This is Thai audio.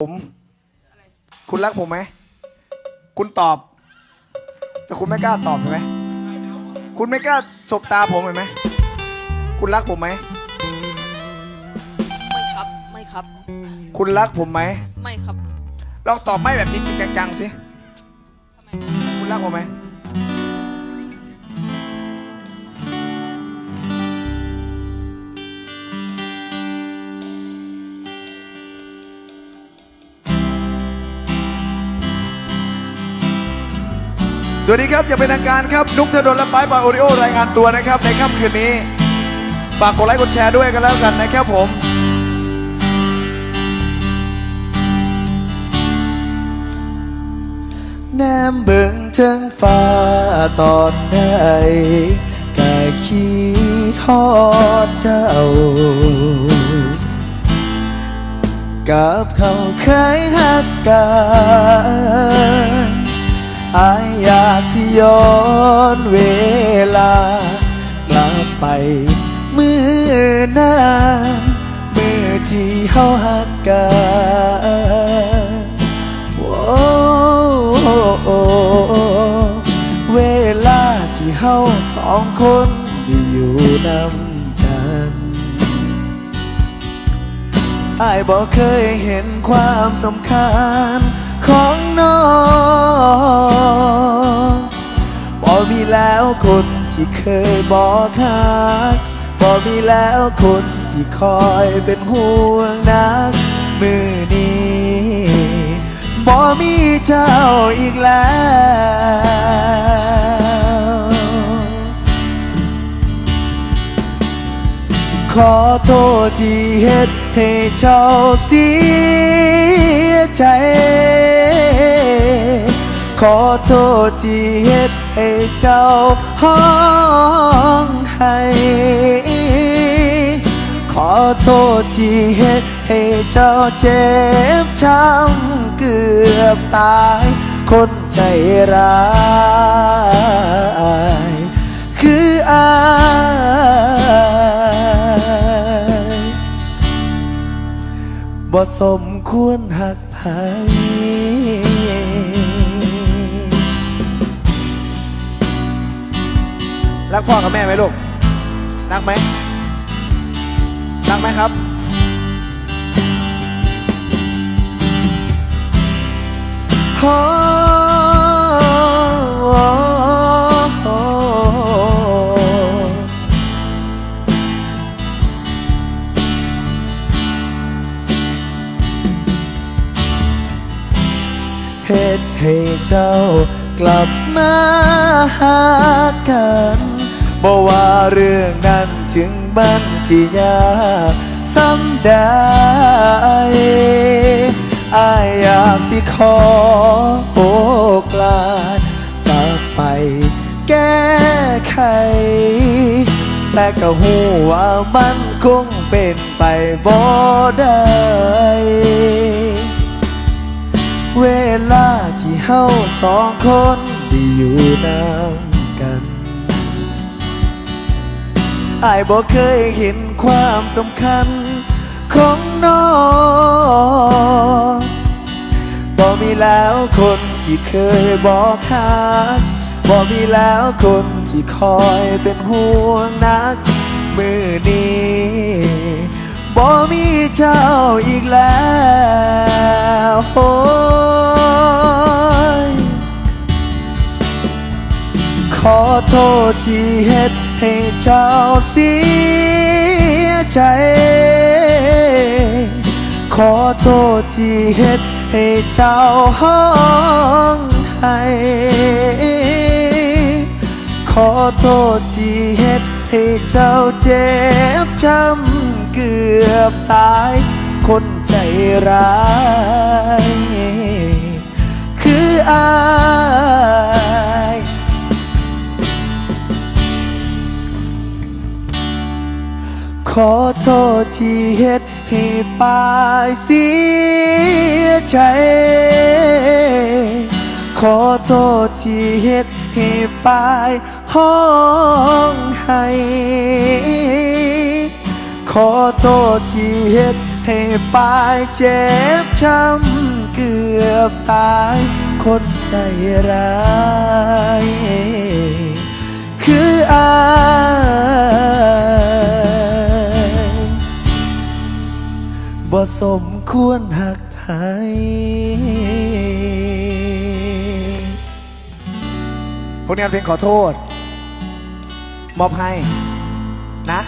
ผมคุณรักผมไหม คุณตอบ แต่คุณไม่กล้าตอบเห็นไหม คุณไม่กล้าสบตาผมเห็นไหม คุณรักผมไหม ไม่ครับ ไม่ครับ คุณรักผมไหม ไม่ครับ ลองตอบไม่แบบจริงจริงจังๆสิทำไมคุณรักผมไหม วัสดีครับอย่าเป็นทางการครับ นุกธนดลและป้ายบอยโอริโอรายงานตัวนะครับ ในค่ำคืนนี้ฝากกดไลค์กดแชร์ด้วยกันแล้วกันนะครับผมแนมเบิ่งเทิงฟ้าตอนใดกะคิดทอดเจ้า กับเขาเคยหักกัน ย้อนเวลากลับไปเมื่อนั้นมือที่เฮาหักกันโอ้เวลาที่เฮาสองคนได้อยู่นำกันอายบอกเคยเห็นความสำคัญของน้อง คนที่เคยบอกคักบอมีแล้วคนที่คอยเป็นห่วงนัก มือนี้บ่มีเจ้าอีกแล้วขอโทษที่เหตุให้เจ้าเสียใจ ขอโทษที่เหตุให้เจ้าห้องให้ขอโทษที่เหตุให้เจ้าเจ็บช้ำเกือบตาย คนใจร้าย คืออายบ่สมควรหักไผ รักพ่อกับแม่ไหมลูก รักไหม รักไหมครับ โอ้เหตุให้เจ้ากลับมาหากัน บอกว่าเรื่องนั้นถึงบันสิยากซ้ำได้อายอยากสิขอโอกลาสกลับไปแก้ไข แต่ก็หูว่ามันคงเป็นไปบ่ได้ เวลาที่เฮาสองคนได้อยู่นำ อายบอกเคยเห็นความสำคัญของน้องบอกมีแล้วคนที่เคยบอกคักบอกมีแล้วคนที่คอยเป็นห่วงนัก มือนี้บ่มีเจ้าอีกแล้วโอ้ยขอโทษที่เหตุ ให้เจ้าเสียใจ ขอโทษที่เหตุให้เจ้าห้องให้ขอโทษที่เหตุให้เจ้าเจ็บช้ำเกือบตาย คนใจร้าย คืออา ขอโทษที่เหตุให้ปายเสียใจ ขอโทษที่เหตุให้ปายห้องให้ขอโทษที่เหตุให้ปลายเจ็บช้ำเกือบตายคนใจร้ายคืออาย บ่สมควรหักไทยผลงานเพลงขอโทษ มอบให้ นะ